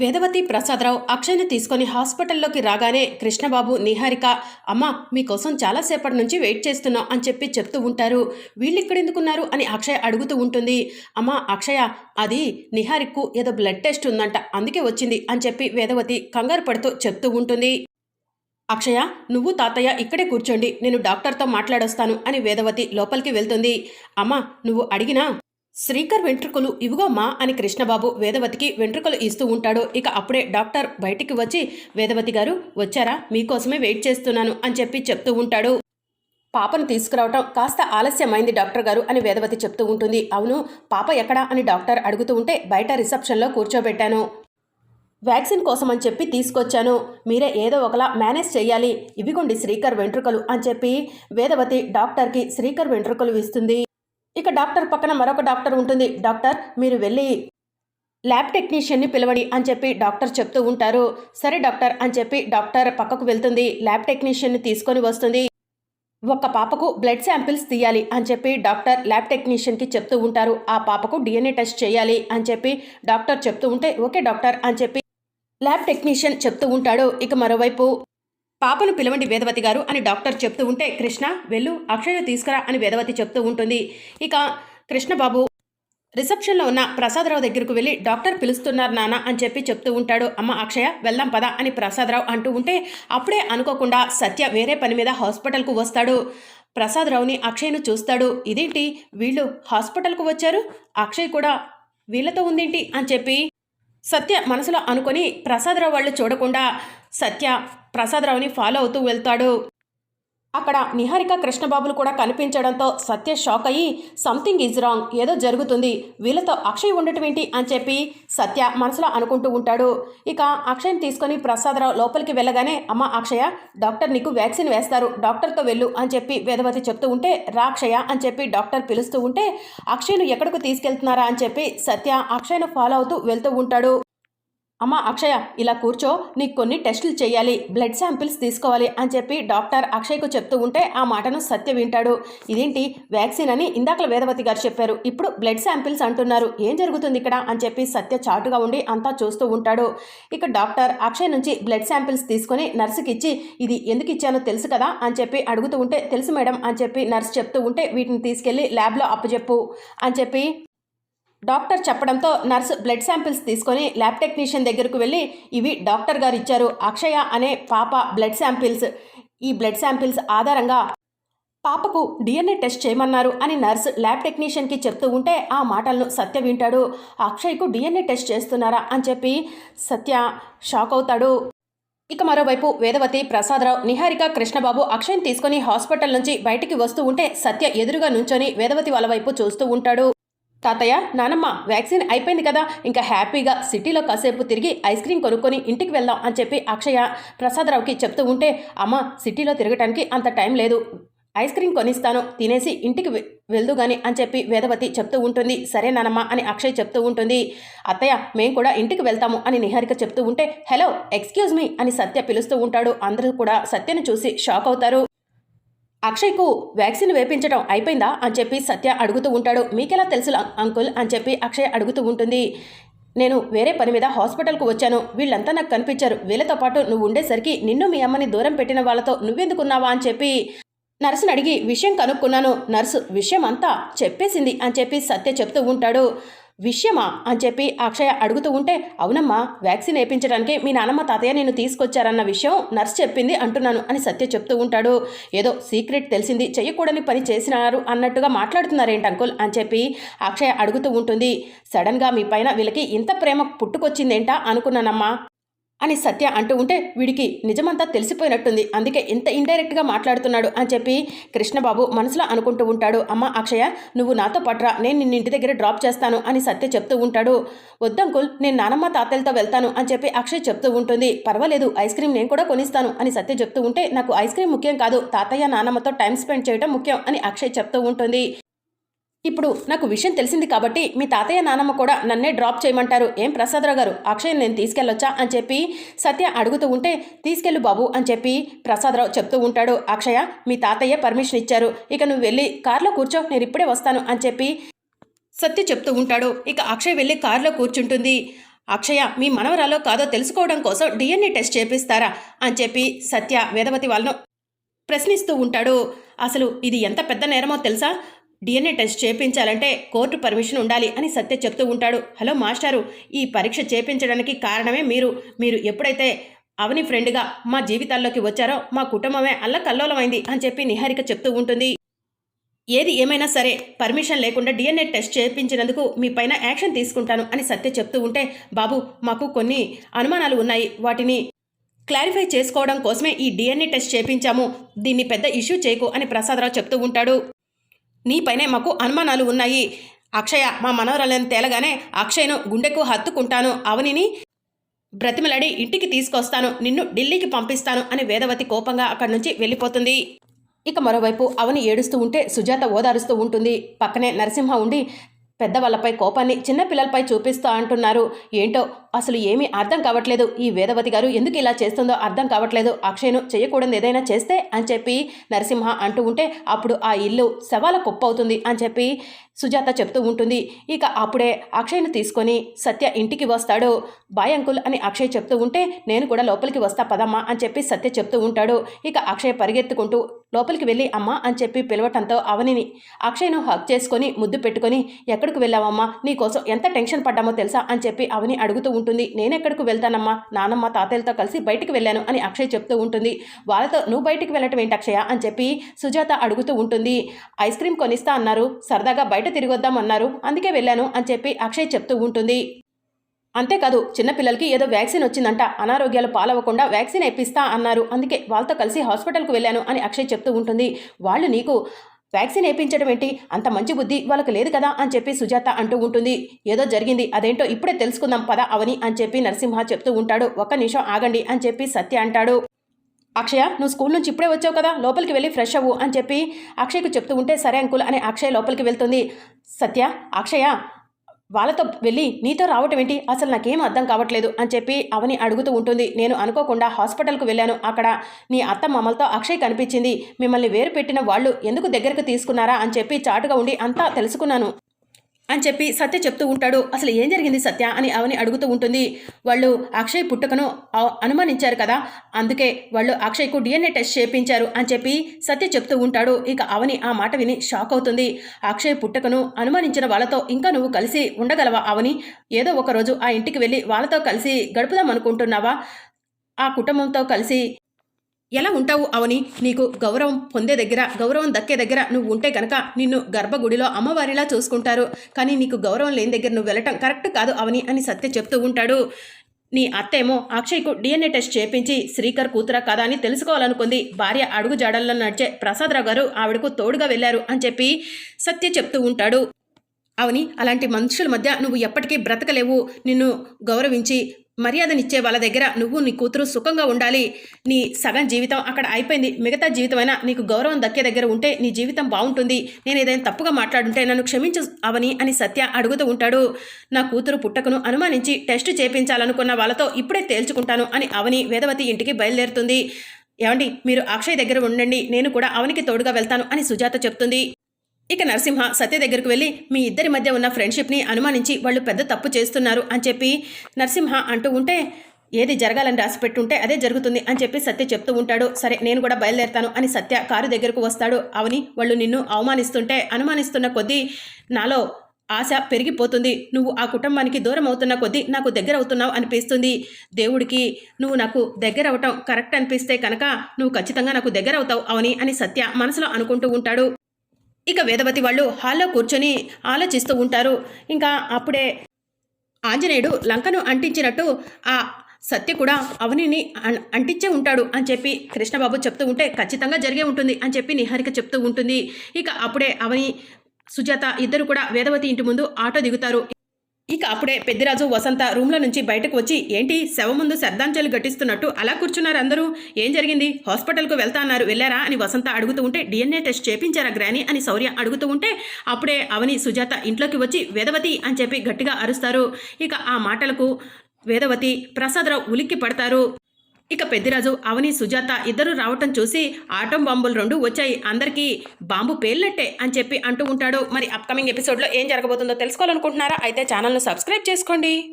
వేదవతి ప్రసాదరావు అక్షయ్ని తీసుకొని హాస్పిటల్లోకి రాగానే కృష్ణబాబు నిహారిక అమ్మ మీకోసం చాలాసేపటి నుంచి వెయిట్ చేస్తున్నాం అని చెప్పి చెప్తూ ఉంటారు. వీళ్ళు ఇక్కడ ఎందుకున్నారు అని అక్షయ్ అడుగుతూ ఉంటుంది. అమ్మ అక్షయ అది నిహారిక్కు ఏదో బ్లడ్ టెస్ట్ ఉందంట అందుకే వచ్చింది అని చెప్పి వేదవతి కంగారు పడుతూ చెప్తూ ఉంటుంది. అక్షయ నువ్వు తాతయ్య ఇక్కడే కూర్చోండి నేను డాక్టర్తో మాట్లాడొస్తాను అని వేదవతి లోపలికి వెళ్తుంది. అమ్మ నువ్వు అడిగినా శ్రీకర్ వెంట్రుకలు ఇవిగోమ్మా అని కృష్ణబాబు వేదవతికి వెంట్రుకలు ఇస్తూ ఉంటాడు. ఇక అప్పుడే డాక్టర్ బయటికి వచ్చి వేదవతి గారు వచ్చారా? మీకోసమే వెయిట్ చేస్తున్నాను అని చెప్పి చెప్తూ ఉంటాడు. పాపను తీసుకురావటం కాస్త ఆలస్యమైంది డాక్టర్ గారు అని వేదవతి చెప్తూ ఉంటుంది. అవును పాప ఎక్కడా? అని డాక్టర్ అడుగుతూ ఉంటే బయట రిసెప్షన్లో కూర్చోబెట్టాను. వ్యాక్సిన్ కోసం అని చెప్పి తీసుకొచ్చాను. మీరే ఏదో ఒకలా మేనేజ్ చేయాలి ఇవిగోండి శ్రీకర్ వెంట్రుకలు అని చెప్పి వేదవతి డాక్టర్కి శ్రీకర్ వెంట్రుకలు ఇస్తుంది. ఇక డాక్టర్ పక్కన మరొక డాక్టర్ ఉంటుంది. డాక్టర్ మీరు వెళ్ళి ల్యాబ్ టెక్నీషియన్ని పిలవండి అని చెప్పి డాక్టర్ చెప్తూ ఉంటారు. సరే డాక్టర్ అని చెప్పి డాక్టర్ పక్కకు వెళ్తుంది. ల్యాబ్ టెక్నీషియన్ని తీసుకొని వస్తుంది. ఒక పాపకు బ్లడ్ శాంపిల్స్ తీయాలి అని చెప్పి డాక్టర్ ల్యాబ్ టెక్నీషియన్కి చెప్తూ ఉంటారు. ఆ పాపకు డిఎన్ఏ టెస్ట్ చేయాలి అని చెప్పి డాక్టర్ చెప్తూ ఉంటే ఓకే డాక్టర్ అని చెప్పి ల్యాబ్ టెక్నీషియన్ చెప్తూ ఉంటాడు. ఇక మరోవైపు పాపను పిలవండి వేదవతి గారు అని డాక్టర్ చెప్తూ ఉంటే కృష్ణ వెళ్ళు అక్షయ తీసుకురా అని వేదవతి చెప్తూ ఉంటుంది. ఇక కృష్ణబాబు రిసెప్షన్లో ఉన్న ప్రసాదరావు దగ్గరకు వెళ్ళి డాక్టర్ పిలుస్తున్నారు నాన్న అని చెప్పి చెప్తూ ఉంటాడు. అమ్మ అక్షయ వెళ్దాం పదా అని ప్రసాదరావు అంటూ ఉంటే అప్పుడే అనుకోకుండా సత్య వేరే పని మీద హాస్పిటల్కు వస్తాడు. ప్రసాదరావుని అక్షయ్ను చూస్తాడు. ఇదేంటి? వీళ్ళు హాస్పిటల్కు వచ్చారు? అక్షయ్ కూడా వీళ్ళతో ఉందేంటి? అని చెప్పి సత్య మనసులో అనుకొని ప్రసాదరావు వాళ్ళు చూడకుండా సత్య ప్రసాదరావుని ఫాలో అవుతూ వెళ్తాడు. అక్కడ నిహారిక కృష్ణబాబులు కూడా కనిపించడంతో సత్య షాక్ అయ్యి సంథింగ్ ఈజ్ రాంగ్ ఏదో జరుగుతుంది వీళ్ళతో అక్షయ్ ఉండటం ఏంటి? అని చెప్పి సత్య మనసులో అనుకుంటూ ఉంటాడు. ఇక అక్షయ్ని తీసుకొని ప్రసాదరావు లోపలికి వెళ్ళగానే అమ్మ అక్షయ డాక్టర్ నీకు వ్యాక్సిన్ వేస్తారు డాక్టర్తో వెళ్ళు అని చెప్పి వేదవతి చెప్తూ ఉంటే రా అక్షయ అని చెప్పి డాక్టర్ పిలుస్తూ ఉంటే అక్షయ్ను ఎక్కడికి తీసుకెళ్తున్నారా? అని చెప్పి సత్య అక్షయ్ను ఫాలో అవుతూ వెళ్తూ ఉంటాడు. అమ్మ అక్షయ ఇలా కూర్చో. నీకు కొన్ని టెస్టులు చేయాలి బ్లడ్ శాంపిల్స్ తీసుకోవాలి అని చెప్పి డాక్టర్ అక్షయ్కు చెప్తూ ఉంటే ఆ మాటను సత్య వింటాడు. ఇదేంటి? వ్యాక్సిన్ అని ఇందాకల వేదవతి గారు చెప్పారు. ఇప్పుడు బ్లడ్ శాంపిల్స్ అంటున్నారు. ఏం జరుగుతుంది ఇక్కడ? అని చెప్పి సత్య చాటుగా ఉండి అంతా చూస్తూ ఉంటాడు. ఇక డాక్టర్ అక్షయ్ నుంచి బ్లడ్ శాంపిల్స్ తీసుకొని నర్సుకి ఇచ్చి ఇది ఎందుకు ఇచ్చానో తెలుసు కదా? అని చెప్పి అడుగుతూ ఉంటే తెలుసు మేడం అని చెప్పి నర్స్ చెప్తూ ఉంటే వీటిని తీసుకెళ్ళి ల్యాబ్లో అప్పచెప్పు అని చెప్పి డాక్టర్ చెప్పడంతో నర్సు బ్లడ్ శాంపిల్స్ తీసుకొని ల్యాబ్ టెక్నీషియన్ దగ్గరకు వెళ్ళి ఇవి డాక్టర్ గారు ఇచ్చారు అక్షయ అనే పాప బ్లడ్ శాంపిల్స్. ఈ బ్లడ్ శాంపిల్స్ ఆధారంగా పాపకు డిఎన్ఏ టెస్ట్ చేయమన్నారు అని నర్స్ ల్యాబ్ టెక్నీషియన్కి చెప్తూ ఉంటే ఆ మాటలను సత్య వింటాడు. అక్షయ్కు డిఎన్ఏ టెస్ట్ చేస్తున్నారా? అని చెప్పి సత్య షాక్ అవుతాడు. ఇక మరోవైపు వేదవతి ప్రసాదరావు నిహారిక కృష్ణబాబు అక్షయ్ని తీసుకొని హాస్పిటల్ నుంచి బయటికి వస్తూ ఉంటే సత్య ఎదురుగా నుంచొని వేదవతి వాళ్ళ వైపు చూస్తూ ఉంటాడు. తాతయ్య నానమ్మ వ్యాక్సిన్ అయిపోయింది కదా ఇంకా హ్యాపీగా సిటీలో కాసేపు తిరిగి ఐస్ క్రీమ్ కొనుక్కొని ఇంటికి వెళ్దాం అని చెప్పి అక్షయ ప్రసాదరావుకి చెప్తూ ఉంటే అమ్మ సిటీలో తిరగటానికి అంత టైం లేదు. ఐస్ క్రీమ్ కొనిస్తాను తినేసి ఇంటికి వె- వెళ్దు గాని అని చెప్పి వేదవతి చెప్తూ ఉంటుంది. సరే నానమ్మ అని అక్షయ్ చెప్తూ ఉంటుంది. అత్తయ్య మేము కూడా ఇంటికి వెళ్తాము అని నిహారిక చెప్తూ ఉంటే హలో ఎక్స్క్యూజ్ మీ అని సత్య పిలుస్తూ ఉంటాడు. అందరూ కూడా సత్యను చూసి షాక్ అవుతారు. అక్షయ్కు వ్యాక్సిన్ వేపించడం అయిపోయిందా అని చెప్పి సత్య అడుగుతూ ఉంటాడు. మీకెలా తెలుసు అం- అంకుల్ అని చెప్పి అక్షయ్ అడుగుతూ ఉంటుంది. నేను వేరే పని మీద హాస్పిటల్కు వచ్చాను. వీళ్ళంతా నాకు కనిపించారు. వీళ్ళతో పాటు నువ్వు ఉండేసరికి నిన్ను మీ అమ్మని దూరం పెట్టిన వాళ్ళతో నువ్వెందుకున్నావా అని చెప్పి నర్సుని అడిగి విషయం కనుక్కున్నాను. నర్సు విషయం అంతా చెప్పేసింది అని చెప్పి సత్య చెప్తూ ఉంటాడు. విషయమా అని చెప్పి అక్షయ అడుగుతూ ఉంటే అవునమ్మా వ్యాక్సిన్ వేయించడానికి మీ నాన్నమ్మ తాతయ్య నేను తీసుకొచ్చారన్న విషయం నర్స్ చెప్పింది అంటున్నాను అని సత్య చెప్తూ ఉంటాడు. ఏదో సీక్రెట్ తెలిసింది చెయ్యకూడని పని చేసినారు అన్నట్టుగా మాట్లాడుతున్నారేంటి అంకుల్ అని చెప్పి అక్షయ అడుగుతూ ఉంటుంది. సడన్గా మీ పైన వీళ్ళకి ఇంత ప్రేమ పుట్టుకొచ్చిందేంటా అనుకున్నానమ్మా. అని సత్య అంటూ ఉంటే వీడికి నిజమంతా తెలిసిపోయినట్టుంది. అందుకే ఇంత ఇండైరెక్ట్గా మాట్లాడుతున్నాడు అని చెప్పి కృష్ణబాబు మనసులో అనుకుంటూ ఉంటాడు. అమ్మ అక్షయ నువ్వు నాతో పట్రా. నేను నిన్న ఇంటి దగ్గర డ్రాప్ చేస్తాను అని సత్య చెప్తూ ఉంటాడు. వద్దంకుల్ నేను నానమ్మ తాతయ్యలతో వెళ్తాను అని చెప్పి అక్షయ్ చెప్తూ ఉంటుంది. పర్వాలేదు ఐస్ క్రీమ్ నేను కూడా కొనిస్తాను అని సత్య చెప్తూ ఉంటే నాకు ఐస్ క్రీమ్ ముఖ్యం కాదు. తాతయ్య నానమ్మతో టైం స్పెండ్ చేయడం ముఖ్యం అని అక్షయ్ చెప్తూ ఉంటుంది. ఇప్పుడు నాకు విషయం తెలిసింది కాబట్టి మీ తాతయ్య నానమ్మ కూడా నన్నే డ్రాప్ చేయమంటారు. ఏం ప్రసాదరావు గారు? అక్షయ్ నేను తీసుకెళ్ళొచ్చా? అని చెప్పి సత్య అడుగుతూ ఉంటే తీసుకెళ్ళు బాబు అని చెప్పి ప్రసాదరావు చెప్తూ ఉంటాడు. అక్షయ మీ తాతయ్య పర్మిషన్ ఇచ్చారు. ఇక నువ్వు వెళ్ళి కార్లో కూర్చో నేను ఇప్పుడే వస్తాను అని చెప్పి సత్య చెప్తూ ఉంటాడు. ఇక అక్షయ్ వెళ్ళి కారులో కూర్చుంటుంది. అక్షయ మీ మనవరాలో కాదో తెలుసుకోవడం కోసం డిఎన్ఏ టెస్ట్ చేపిస్తారా? అని చెప్పి సత్య వేదవతి వాళ్ళను ప్రశ్నిస్తూ ఉంటాడు. అసలు ఇది ఎంత పెద్ద నేరమో తెలుసా? డిఎన్ఏ టెస్ట్ చేపించాలంటే కోర్టు పర్మిషన్ ఉండాలి అని సత్య చెప్తూ ఉంటాడు. హలో మాస్టారు ఈ పరీక్ష చేపించడానికి కారణమే మీరు. మీరు ఎప్పుడైతే అవని ఫ్రెండ్గా మా జీవితాల్లోకి వచ్చారో మా కుటుంబమే అల్లకల్లోలమైంది అని చెప్పి నిహారిక చెప్తూ ఉంటుంది. ఏది ఏమైనా సరే పర్మిషన్ లేకుండా డిఎన్ఏ టెస్ట్ చేయించినందుకు మీ పైన యాక్షన్ తీసుకుంటాను అని సత్య చెప్తూ ఉంటే బాబు మాకు కొన్ని అనుమానాలు ఉన్నాయి. వాటిని క్లారిఫై చేసుకోవడం కోసమే ఈ డిఎన్ఏ టెస్ట్ చేపించాము. దీన్ని పెద్ద ఇష్యూ చేయకు అని ప్రసాదరావు చెప్తూ ఉంటాడు. నీపైనే మాకు అనుమానాలు ఉన్నాయి. అక్షయ మా మనవరాలను తేలగానే అక్షయ్ను గుండెకు హత్తుకుంటాను. అవనిని బ్రతిమలాడి ఇంటికి తీసుకొస్తాను. నిన్ను ఢిల్లీకి పంపిస్తాను అని వేదవతి కోపంగా అక్కడి నుంచి వెళ్ళిపోతుంది. ఇక మరోవైపు అవని ఏడుస్తూ ఉంటే సుజాత ఓదారుస్తూ ఉంటుంది. పక్కనే నరసింహ ఉండి పెద్దవాళ్ళపై కోపాన్ని చిన్నపిల్లలపై చూపిస్తూ అంటున్నారు. ఏంటో అసలు ఏమీ అర్థం కావట్లేదు. ఈ వేదవతి గారు ఎందుకు ఇలా చేస్తుందో అర్థం కావట్లేదు. అక్షయ్ను చేయకూడదు ఏదైనా చేస్తే అని చెప్పి నరసింహ అంటూ ఉంటే అప్పుడు ఆ ఇల్లు శవాల కుప్ప అవుతుంది అని చెప్పి సుజాత చెప్తూ ఉంటుంది. ఇక అప్పుడే అక్షయ్ను తీసుకొని సత్య ఇంటికి వస్తాడు. బాయ్ అంకుల్ అని అక్షయ్ చెప్తూ ఉంటే నేను కూడా లోపలికి వస్తా పదమ్మా అని చెప్పి సత్య చెప్తూ ఉంటాడు. ఇక అక్షయ్ పరిగెత్తుకుంటూ లోపలికి వెళ్ళి అమ్మా అని చెప్పి పిలవటంతో అవనిని అక్షయ్ను హక్ చేసుకొని ముద్దు పెట్టుకొని ఎక్కడికి వెళ్ళావమ్మా? నీకోసం ఎంత టెన్షన్ పడ్డామో తెలుసా? అని చెప్పి అవని అడుగుతూ ఉంటుంది. నేనెక్కడికి వెళ్తానమ్మా? నానమ్మ తాతయ్యలతో కలిసి బయటికి వెళ్ళాను అని అక్షయ్ చెప్తూ ఉంటుంది. వాళ్ళతో నువ్వు బయటికి వెళ్ళటం ఏంటి అక్షయ? అని చెప్పి సుజాత అడుగుతూ ఉంటుంది. ఐస్ క్రీమ్ కొనిస్తా అన్నారు. సరదాగా బయట తిరిగొద్దాం అన్నారు. అందుకే వెళ్ళాను అని చెప్పి అక్షయ్ చెప్తూ ఉంటుంది. అంతేకాదు చిన్నపిల్లలకి ఏదో వ్యాక్సిన్ వచ్చిందంట. అనారోగ్యాలు పాలవ్వకుండా వ్యాక్సిన్ ఇప్పిస్తా అన్నారు. అందుకే వాళ్ళతో కలిసి హాస్పిటల్కి వెళ్ళాను అని అక్షయ్ చెప్తూ ఉంటుంది. వాళ్ళు నీకు వ్యాక్సిన్ వేయించడం ఏంటి? అంత మంచి బుద్ధి వాళ్ళకి లేదు కదా అని చెప్పి సుజాత అంటూ ఉంటుంది. ఏదో జరిగింది అదేంటో ఇప్పుడే తెలుసుకుందాం పద అవని అని చెప్పి నరసింహ చెప్తూ ఉంటాడు. ఒక్క నిమిషం ఆగండి అని చెప్పి సత్య అంటాడు. అక్షయ నువ్వు స్కూల్ నుంచి ఇప్పుడే వచ్చావు కదా లోపలికి వెళ్ళి ఫ్రెష్ అవ్వు అని చెప్పి అక్షయ్కు చెప్తూ ఉంటే సరే అంకుల్ అని అక్షయ్ లోపలికి వెళ్తుంది. సత్య అక్షయ వాళ్ళతో వెళ్ళి నీతో రావటం ఏంటి? అసలు నాకేం అర్థం కావట్లేదు అని చెప్పి అవని అడుగుతూ ఉంటుంది. నేను అనుకోకుండా హాస్పిటల్కు వెళ్ళాను. అక్కడ నీ అత్త మమ్మల్తో అక్షయ్ కనిపించింది. మిమ్మల్ని వేరు పెట్టిన వాళ్ళు ఎందుకు దగ్గరకు తీసుకున్నారా అని చెప్పి చాటుగా ఉండి అంతా తెలుసుకున్నాను. అని చెప్పి సత్య చెప్తూ ఉంటాడు. అసలు ఏం జరిగింది సత్య అని అవని అడుగుతూ ఉంటుంది. వాళ్ళు అక్షయ్ పుట్టుకను అనుమానించారు కదా. అందుకే వాళ్ళు అక్షయ్కు డిఎన్ఏ టెస్ట్ చేపించారు అని చెప్పి సత్య చెప్తూ ఉంటాడు. ఇక అవని ఆ మాట విని షాక్ అవుతుంది. అక్షయ్ పుట్టుకను అనుమానించిన వాళ్ళతో ఇంకా నువ్వు కలిసి ఉండగలవా అవని? ఏదో ఒకరోజు ఆ ఇంటికి వెళ్ళి వాళ్ళతో కలిసి గడుపుదాం అనుకుంటున్నావా? ఆ కుటుంబంతో కలిసి ఎలా ఉంటావు అవని? నీకు గౌరవం పొందే దగ్గర గౌరవం దక్కే దగ్గర నువ్వు ఉంటే కనుక నిన్ను గర్భగుడిలో అమ్మవారిలా చూసుకుంటారు. కానీ నీకు గౌరవం లేని దగ్గర నువ్వు వెళ్ళటం కరెక్ట్ కాదు అవని అని సత్య చెప్తూ ఉంటాడు. నీ అత్తేమో అక్షయ్కు డిఎన్ఏ టెస్ట్ చేపించి శ్రీకర్ కూతురా కాదా అని తెలుసుకోవాలనుకుంది. భార్య అడుగు జాడల్లో నడిచే ప్రసాదరావు గారు ఆవిడకు తోడుగా వెళ్ళారు అని చెప్పి సత్య చెప్తూ ఉంటాడు. అవని అలాంటి మనుషుల మధ్య నువ్వు ఎప్పటికీ బ్రతకలేవు. నిన్ను గౌరవించి మర్యాదనిచ్చే వాళ్ళ దగ్గర నువ్వు నీ కూతురు సుఖంగా ఉండాలి. నీ సగం జీవితం అక్కడ అయిపోయింది. మిగతా జీవితమైనా నీకు గౌరవం దక్కే దగ్గర ఉంటే నీ జీవితం బాగుంటుంది. నేను ఏదైనా తప్పుగా మాట్లాడుంటే నన్ను క్షమించు అవని అని సత్య అడుగుతూ ఉంటాడు. నా కూతురు పుట్టకను అనుమానించి టెస్ట్ చేపించాలనుకున్న వాళ్ళతో ఇప్పుడే తేల్చుకుంటాను అని అవని వేదవతి ఇంటికి బయలుదేరుతుంది. ఏమండి మీరు అక్షయ్ దగ్గర ఉండండి. నేను కూడా అవనికి తోడుగా వెళ్తాను అని సుజాత చెప్తుంది. ఇక నరసింహ సత్య దగ్గరకు వెళ్ళి మీ ఇద్దరి మధ్య ఉన్న ఫ్రెండ్షిప్ని అనుమానించి వాళ్ళు పెద్ద తప్పు చేస్తున్నారు అని చెప్పి నరసింహ అంటూ ఉంటే ఏది జరగాలని రాసి పెట్టుంటే అదే జరుగుతుంది అని చెప్పి సత్య చెప్తూ ఉంటాడు. సరే నేను కూడా బయలుదేరుతాను అని సత్య కారు దగ్గరకు వస్తాడు. అవని వాళ్ళు నిన్ను అవమానిస్తుంటే అనుమానిస్తున్న కొద్దీ నాలో ఆశ పెరిగిపోతుంది. నువ్వు ఆ కుటుంబానికి దూరం అవుతున్న కొద్దీ నాకు దగ్గర అవుతున్నావు అనిపిస్తుంది. దేవుడికి నువ్వు నాకు దగ్గర అవటం కరెక్ట్ అనిపిస్తే కనుక నువ్వు ఖచ్చితంగా నాకు దగ్గర అవుతావు అవని అని సత్య మనసులో అనుకుంటూ ఉంటాడు. ఇక వేదవతి వాళ్ళు హాల్లో కూర్చొని ఆలోచిస్తూ ఉంటారు. ఇంకా అప్పుడే ఆంజనేయుడు లంకను అంటించినట్టు ఆ సత్య కూడా అవనిని అంటించే ఉంటాడు అని చెప్పి కృష్ణబాబు చెప్తూ ఉంటే ఖచ్చితంగా జరిగే ఉంటుంది అని చెప్పి నిహారిక చెప్తూ ఉంటుంది. ఇక అప్పుడే అవని సుజాత ఇద్దరు కూడా వేదవతి ఇంటి ముందు ఆటో దిగుతారు. ఇక అప్పుడే పెద్దిరాజు వసంత రూమ్లో నుంచి బయటకు వచ్చి ఏంటి? శవ ముందు శ్రద్ధాంజలి ఘటిస్తున్నట్టు అలా కూర్చున్నారు అందరూ? ఏం జరిగింది? హాస్పిటల్కు వెళ్తా అన్నారు. వెళ్ళారా? అని వసంత అడుగుతూ ఉంటే డిఎన్ఏ టెస్ట్ చేపించారా గ్రాని? అని శౌర్య అడుగుతూ ఉంటే అప్పుడే అవని సుజాత ఇంట్లోకి వచ్చి వేదవతి అని చెప్పి గట్టిగా అరుస్తారు. ఇక ఆ మాటలకు వేదవతి ప్రసాదరావు ఉలిక్కి పడతారు. ఇక పెద్దిరాజు అవని సుజాత ఇద్దరు రావటం చూసి ఆటం బాంబులు రెండు వచ్చాయి. అందరికీ బాంబు పేలినట్టే అని చెప్పి అంటూ ఉంటాడు. మరి అప్కమింగ్ ఎపిసోడ్లో ఏం జరగబోతుందో తెలుసుకోవాలనుకుంటున్నారా? అయితే ఛానల్ను సబ్స్క్రైబ్ చేసుకోండి.